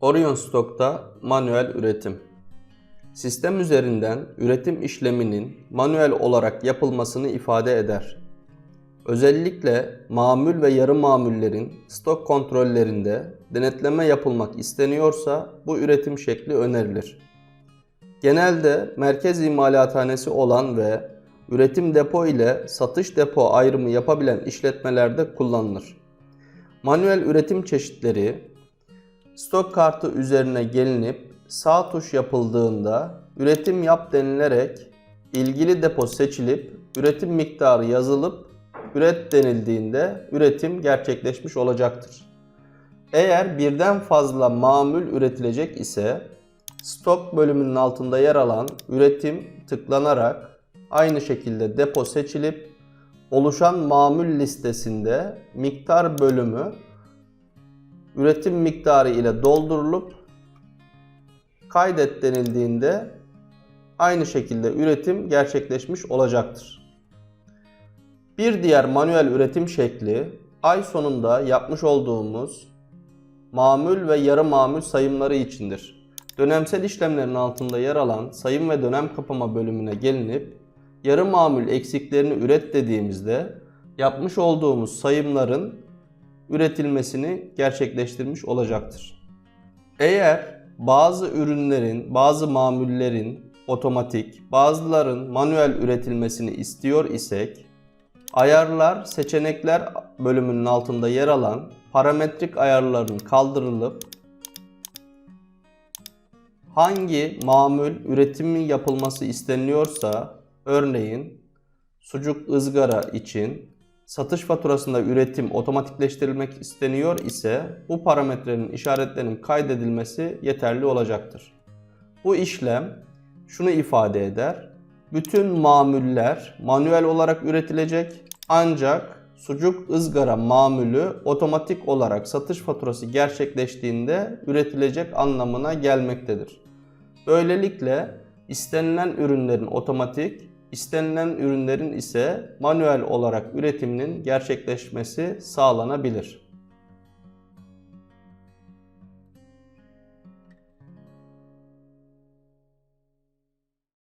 Orion Stock'ta manuel üretim. Sistem üzerinden üretim işleminin manuel olarak yapılmasını ifade eder. Özellikle mamül ve yarı mamullerin stok kontrollerinde denetleme yapılmak isteniyorsa bu üretim şekli önerilir. Genelde merkez imalathanesi olan ve üretim depo ile satış depo ayrımı yapabilen işletmelerde kullanılır. Manuel üretim çeşitleri stok kartı üzerine gelinip sağ tuş yapıldığında üretim yap denilerek ilgili depo seçilip üretim miktarı yazılıp üret denildiğinde üretim gerçekleşmiş olacaktır. Eğer birden fazla mamül üretilecek ise stok bölümünün altında yer alan üretim tıklanarak aynı şekilde depo seçilip oluşan mamül listesinde miktar bölümü üretim miktarı ile doldurulup kaydet denildiğinde aynı şekilde üretim gerçekleşmiş olacaktır. Bir diğer manuel üretim şekli ay sonunda yapmış olduğumuz mamül ve yarı mamül sayımları içindir. Dönemsel işlemlerin altında yer alan sayım ve dönem kapama bölümüne gelinip yarı mamül eksiklerini üret dediğimizde yapmış olduğumuz sayımların üretilmesini gerçekleştirmiş olacaktır. Eğer bazı ürünlerin, bazı mamullerin otomatik, bazıların manuel üretilmesini istiyor isek ayarlar seçenekler bölümünün altında yer alan parametrik ayarların kaldırılıp hangi mamul üretimi yapılması isteniyorsa örneğin sucuk ızgara için satış faturasında üretim otomatikleştirilmek isteniyor ise bu parametrenin işaretlerinin kaydedilmesi yeterli olacaktır. Bu işlem şunu ifade eder. Bütün mamuller manuel olarak üretilecek ancak sucuk ızgara mamülü otomatik olarak satış faturası gerçekleştiğinde üretilecek anlamına gelmektedir. Böylelikle istenilen ürünlerin otomatik, istenilen ürünlerin ise manuel olarak üretiminin gerçekleşmesi sağlanabilir.